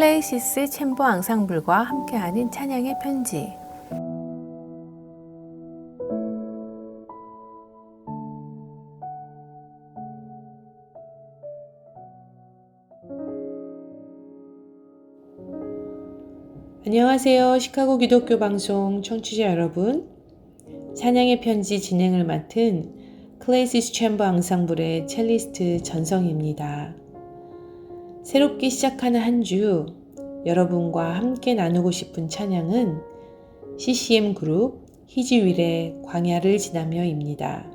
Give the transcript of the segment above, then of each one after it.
클레이시스 챔버 앙상블과 함께하는 찬양의 편지. 안녕하세요. 시카고 기독교 방송 청취자 여러분. 찬양의 편지 진행을 맡은 클레이시스 챔버 앙상블의 첼리스트 전성입니다. 새롭게 시작하는 한 주 여러분과 함께 나누고 싶은 찬양은 CCM 그룹 희지윌의 광야를 지나며입니다.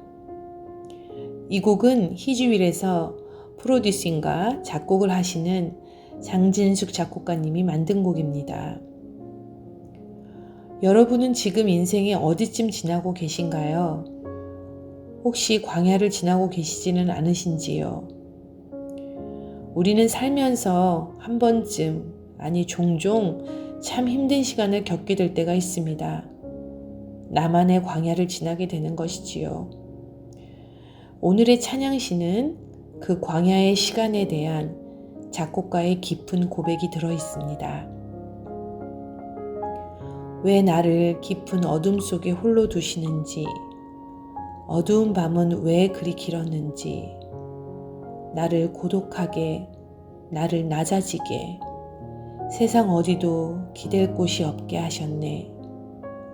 이 곡은 희지윌에서 프로듀싱과 작곡을 하시는 장진숙 작곡가님이 만든 곡입니다. 여러분은 지금 인생의 어디쯤 지나고 계신가요? 혹시 광야를 지나고 계시지는 않으신지요? 우리는 살면서 한 번쯤, 아니 종종 참 힘든 시간을 겪게 될 때가 있습니다. 나만의 광야를 지나게 되는 것이지요. 오늘의 찬양시는 그 광야의 시간에 대한 작곡가의 깊은 고백이 들어 있습니다. 왜 나를 깊은 어둠 속에 홀로 두시는지, 어두운 밤은 왜 그리 길었는지, 나를 고독하게, 나를 낮아지게, 세상 어디도 기댈 곳이 없게 하셨네.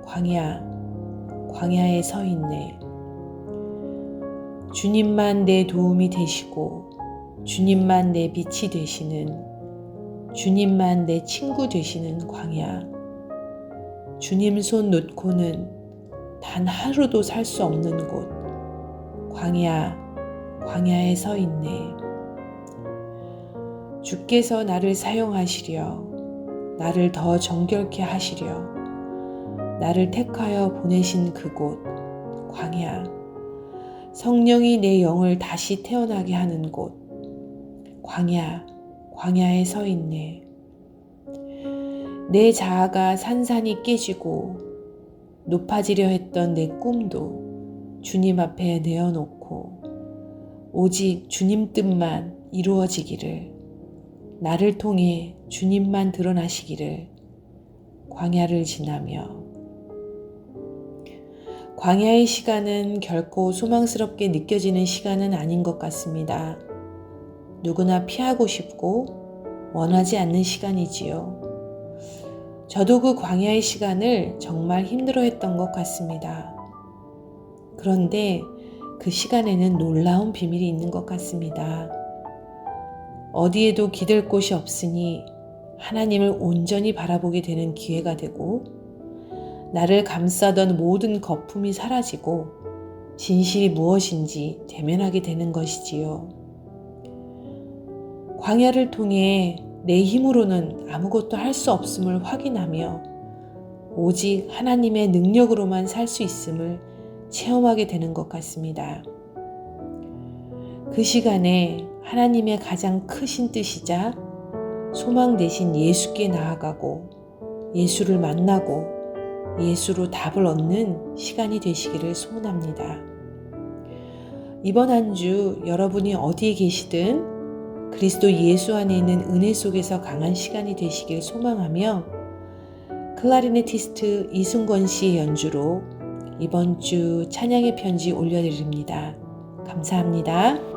광야, 광야에 서 있네. 주님만 내 도움이 되시고, 주님만 내 빛이 되시는, 주님만 내 친구 되시는 광야. 주님 손 놓고는 단 하루도 살 수 없는 곳. 광야, 광야에 서 있네. 주께서 나를 사용하시려, 나를 더 정결케 하시려, 나를 택하여 보내신 그곳, 광야. 성령이 내 영을 다시 태어나게 하는 곳, 광야, 광야에 서 있네. 내 자아가 산산이 깨지고 높아지려 했던 내 꿈도 주님 앞에 내어놓고 오직 주님 뜻만 이루어지기를 나를 통해 주님만 드러나시기를 광야를 지나며 광야의 시간은 결코 소망스럽게 느껴지는 시간은 아닌 것 같습니다. 누구나 피하고 싶고 원하지 않는 시간이지요. 저도 그 광야의 시간을 정말 힘들어 했던 것 같습니다. 그런데 그 시간에는 놀라운 비밀이 있는 것 같습니다. 어디에도 기댈 곳이 없으니 하나님을 온전히 바라보게 되는 기회가 되고 나를 감싸던 모든 거품이 사라지고 진실이 무엇인지 대면하게 되는 것이지요. 광야를 통해 내 힘으로는 아무것도 할 수 없음을 확인하며 오직 하나님의 능력으로만 살 수 있음을 체험하게 되는 것 같습니다. 그 시간에 하나님의 가장 크신 뜻이자 소망 대신 예수께 나아가고 예수를 만나고 예수로 답을 얻는 시간이 되시기를 소원합니다. 이번 한 주 여러분이 어디에 계시든 그리스도 예수 안에 있는 은혜 속에서 강한 시간이 되시길 소망하며 클라리네티스트 이승권 씨의 연주로 이번 주 찬양의 편지 올려드립니다. 감사합니다.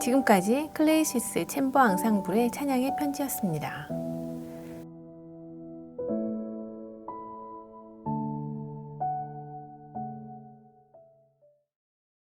지금까지 클레이시스 챔버 앙상블의 찬양의 편지였습니다.